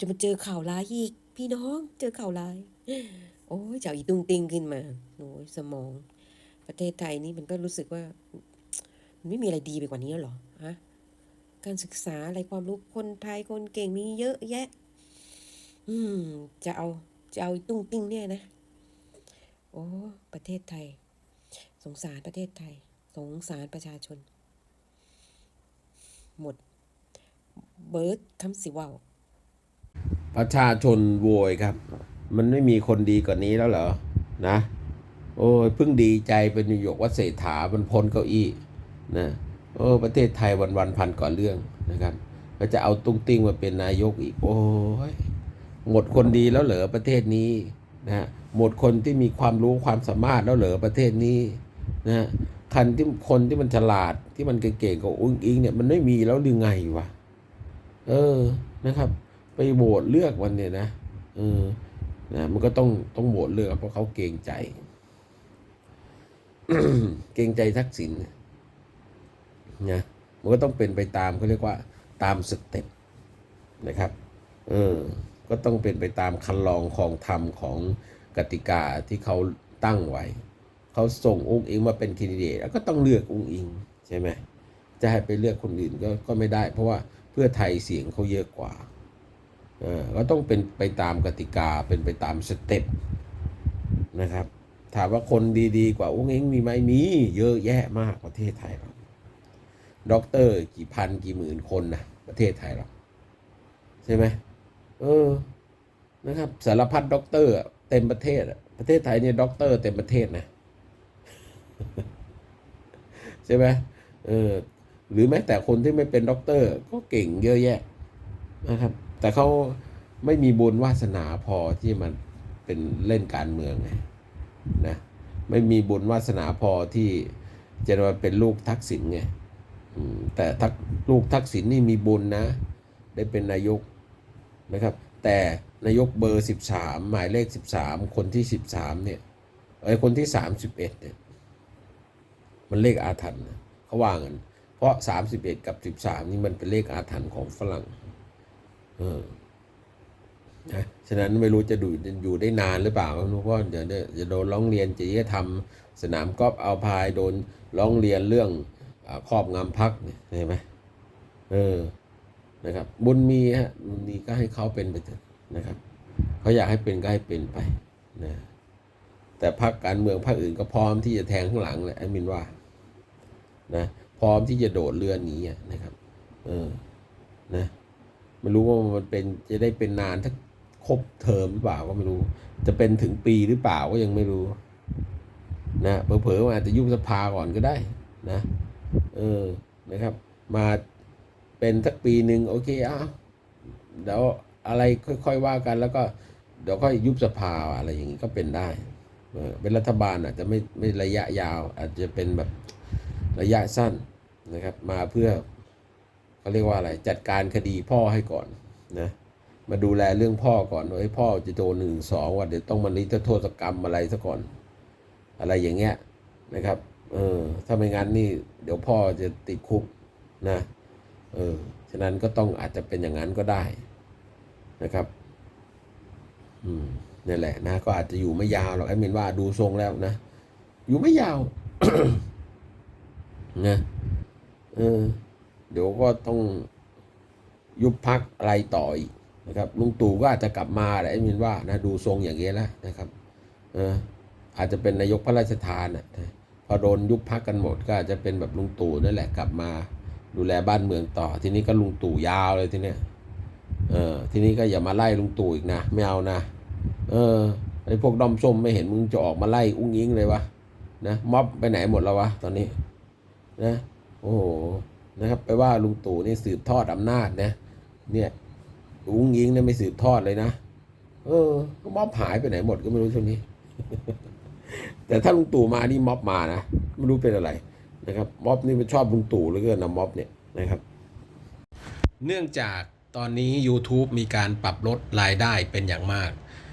จะมาเจอข่าวร้ายอีก พี่น้องเจอข่าวร้าย โอ้ยเจ้าอีตุ้งติงขึ้นมาโอ้ยสมอง ประเทศไทยนี่มันก็รู้สึกว่า มันไม่มีอะไรดีไปกว่านี้แล้วหรอฮะการศึกษาอะไรความรู้คนไทยคนเก่งมีเยอะแยะ อืม จะเอาจะเอาตุ้งติ้งเนี่ยนะโอ้ประเทศไทย สงสารประเทศไทย สงสารประชาชน หมด เบิร์ดคำสิว่า ประชาชนโวยครับ มันไม่มีคนดีกว่านี้แล้วเหรอ นะ โอ้ยเพิ่งดีใจเป็นนายกว่าเศรษฐามันพ้นเก้าอี้นะโอ้ประเทศไทยวันวันพันก่อนเรื่องนะครับ ก็จะเอาตุ้งติ้งมาเป็นนายกอีก โอ้ยหมดคนดีแล้วเหรอประเทศนี้นะหมดคนที่มีความรู้ความสามารถแล้วเหรอประเทศนี้นะคันที่คนที่มันฉลาดที่มันเก่งๆกับอุ้งอิงเนี่ยมันไม่มีแล้วหรือไงวะเออนะครับ ไปโหวตเลือกวันเนี่ยนะเออนะมันก็ต้องต้องโหวตเลือกเพราะเขาเกรงใจ เกรงใจทักษิณนะมันก็ต้องเป็นไปตามเขาเรียกว่า ตามสเต็ปนะครับเออก็ต้องเป็นไปตามคันลองของธรรมของกติกาที่เขาตั้งไว้ เขาส่งอุ้งอิงมาเป็นคนดิเดตแล้วก็ต้องเลือกอุ้งอิงใช่ไหมจะให้ไปเลือกคนอื่นก็ก็ไม่ได้ เพราะว่าเพื่อไทยเสียงเขาเยอะกว่า ก็ต้องเป็นไปตามกติกาเป็นไปตามสเต็ปนะครับ ถามว่าคนดีๆ กว่าอุ้งเอิงมีไหมมี เยอะแยะมากประเทศไทยเราด็อกเตอร์กี่พันกี่หมื่นคนนะประเทศไทยเราใช่ไหมเออนะครับสารพัดด็อกเตอร์เต็มประเทศประเทศไทยเนี่ยด็อกเตอร์เต็มประเทศนะใช่ไหมเออหรือแม้แต่คนที่ไม่เป็นด็อกเตอร์ก็เก่งเยอะแยะนะครับ แต่เขาไม่มีบุญวาสนาพอที่มันเป็นเล่นการเมืองไงนะไม่มีบุญวาสนาพอที่จะมาเป็นลูกทักษิณไงแต่ทักลูกทักษิณนี่มีบุญนะ ได้เป็นนายกนะครับ แต่นายกเบอร์สิบสามหมายเลขสิบสามคนที่สิบสามเนี่ยไอ้คนที่สามสิบเอ็ดเนี่ยมันเลขอาถรรพ์เขาว่างันเพราะสามสิบเอ็ดกับสิบสามนี่มันเป็นเลขอาถรรพ์ของฝรั่ง นะฉะนั้นไม่รู้จะดูอยู่ได้นานหรือเปล่าไม่รู้เพราะเดี๋ยวเนี่ยจะโดนร้องเรียนจริยธรรมสนามกอล์ฟเอาพายโดนร้องเรียนเรื่องครอบงำพักเนี่ยเห็นไหมเออนะครับ บุญมีฮะบุญมีก็ให้เขาเป็นไปเถอะนะครับเขาอยากให้เป็นก็ให้เป็นไปนะแต่พรรคการเมืองพรรคอื่นก็พร้อมที่จะแทงข้างหลังเลยไอ้มินว่านะพร้อมที่จะโดดเรือหนีอะนะครับ เออนะ ไม่รู้ว่ามันเป็นจะได้เป็นนานถ้าครบเทอมหรือเปล่าก็ไม่รู้ จะเป็นถึงปีหรือเปล่าก็ยังไม่รู้ นะเผลอๆอาจจะยุบสภาก่อนก็ได้นะ เออนะครับ มาเป็นสักปีหนึ่งโอเคอะเดี๋ยวอะไรค่อยๆว่ากัน แล้วก็เดี๋ยวค่อยยุบสภาอะไรอย่างนี้ก็เป็นได้เออเป็นรัฐบาลอาจจะไม่ไม่ระยะยาว อาจจะเป็นแบบระยะสั้นนะครับ มาเพื่อ เขาเรียกว่าอะไรจัดการคดีพ่อให้ก่อนนะมาดูแลเรื่องพ่อก่อนว่าพ่อจะโดนหนึ่งสองว่าเดี๋ยวต้องมานิรโทษกรรมอะไรซะก่อน อะไรอย่างเงี้ยนะครับเออถ้าไม่งั้นนี่เดี๋ยวพ่อจะติดคุกนะเออฉะนั้นก็ต้องอาจจะเป็นอย่างนั้นก็ได้นะครับอืมนี่แหละนะ ก็อาจจะอยู่ไม่ยาวหรอกแอดมินว่าดูทรงแล้วนะ อยู่ไม่ยาวนะเออ เดี๋ยวก็ต้องยุบพักอะไรต่ออีกนะครับลุงตู่ก็อาจจะกลับมาแหละแอดมินว่านะดูทรงอย่างเงี้ยแล้วนะครับเอออาจจะเป็นนายกพระราชทานอะพอโดนยุบพักกันหมดก็อาจจะเป็นแบบลุงตู่นั่นแหละกลับมา ดูแลบ้านเมืองต่อ ทีนี้ก็ลุงตู่ยาวเลยทีเนี้ยเออทีนี้ก็อย่ามาไล่ลุงตู่อีกนะไม่เอานะเออไอ้พวกดอมส้มไม่เห็นมึงจะออกมาไล่อุ้งอิงเลยวะนะม็อบไปไหนหมดแล้ววะตอนนี้นะโอ้โห นะครับไปว่าลุงตู่นี่สืบทอดอำนาจนะเนี่ยอุ้งอิงเนี่ยไม่สืบทอดเลยนะเออม็อบหายไปไหนหมดก็ไม่รู้ช่วงนี้ แต่ถ้าลุงตู่มานี่ม็อบมานะไม่รู้เป็นอะไรนะครับม็อบนี่มันชอบลุงตู่เหลือเกินนะม็อบเนี่ยนะครับ เนื่องจากตอนนี้ YouTube มีการปรับลดรายได้เป็นอย่างมาก